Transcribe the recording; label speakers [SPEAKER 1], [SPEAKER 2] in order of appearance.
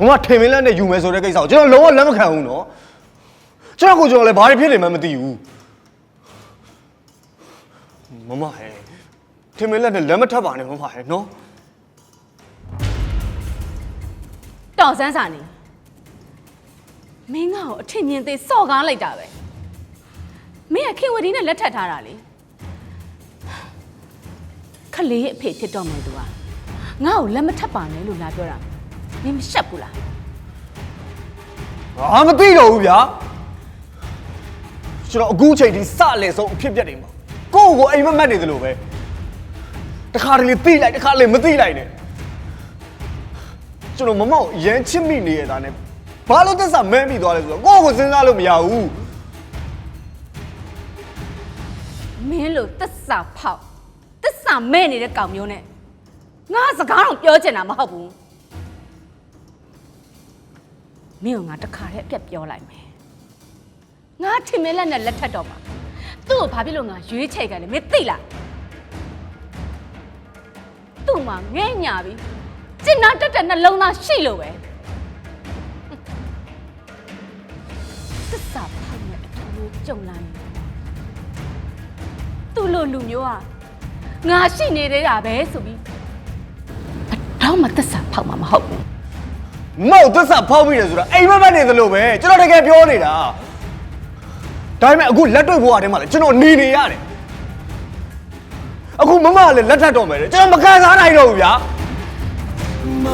[SPEAKER 1] မမထင်မင်းလက်နဲ့ယူမယ်ဆိုတဲ့ကိစ္စကိုကျွန်တော်လုံးဝလက်မခံဘူးနော်ကျွန်တော်ကိုကျွန်တော်လည်းဘာတွေဖြစ်နေမှမသိဘူးမမဟဲ့ထင်မင်းလက်နဲ့လက်မထပ်ပါနဲ့မမဟဲ့နော်
[SPEAKER 2] တော်စမ်းစာနေမင်းငါ့ကိုအထင်မြင်သေးစော့ကားလိုက်တာပဲမင်းကခင်ဝတီနဲ့လက်ထပ်ထားတာလေခလေးရဲ့အဖေဖြစ်တော့မယ်သူကငါ့ကိုလက်မထပ်ပါနဲ့လို့လာပြောတာ မင်းမရှက်ဘူးလား
[SPEAKER 1] အာမသိတော့ဘူးဗျာကျွန်တော်အခုချိန်ထိစလဲဆုံးအဖြစ်ပြက်နေမှာကိုယ့်ကိုယ်အိမ်မက်မက်နေသလိုပဲတခါတလေသိလိုက်တခါတလေမသိလိုက်နဲ့ကျွန်တော်မမောက်ရမ်းချစ်မိနေရတာနဲ့ဘာလို့သက်စာမဲမိသွားလဲဆိုတော့ကိုယ့်ကိုယ်စဉ်းစားလို့မရဘူး
[SPEAKER 2] မင်းလို့သက်စာဖောက်သက်စာမဲ့နေတဲ့ကောင်မျိုးနဲ့ငါစကားတော့ပြောချင်တာမဟုတ်ဘူး မင်းကငါတခါတည်းအပြက်ပြောလိုက်မယ်ငါထင်မဲလက်နဲ့လက်ထက်တော့မှာသူ့ကိုဘာဖြစ်လို့ငါရွေးချယ်ခံလဲမင်းသိလားသူ့မှာငဲ့ညာပြီးကျင်နာတက်တဲ့နှလုံးသားရှိလို့ပဲသစ္စာဖောက်နဲ့အထူးကြုံလာနေသူ့လိုလူမျိုးဟာငါရှိနေသေးတာပဲဆိုပြီးတော့မှသစ္စာဖောက်မှာမဟုတ်ဘူး
[SPEAKER 1] မောက်သက်စာဖောက်မိတယ်ဆိုတာအိမ်မက်မက်နေသလိုပဲကျွန်တော်တကယ်ပြောနေတာဒါပေမဲ့အခုလက်တွေ့ဘဝထဲမှာလည်းကျွန်တော်နေနေရတယ်အခုမမကလည်းလက်ထပ်တော့မယ်တဲ့ကျွန်တော်မခံစားနိုင်တော့ဘူးဗျာ
[SPEAKER 3] 梦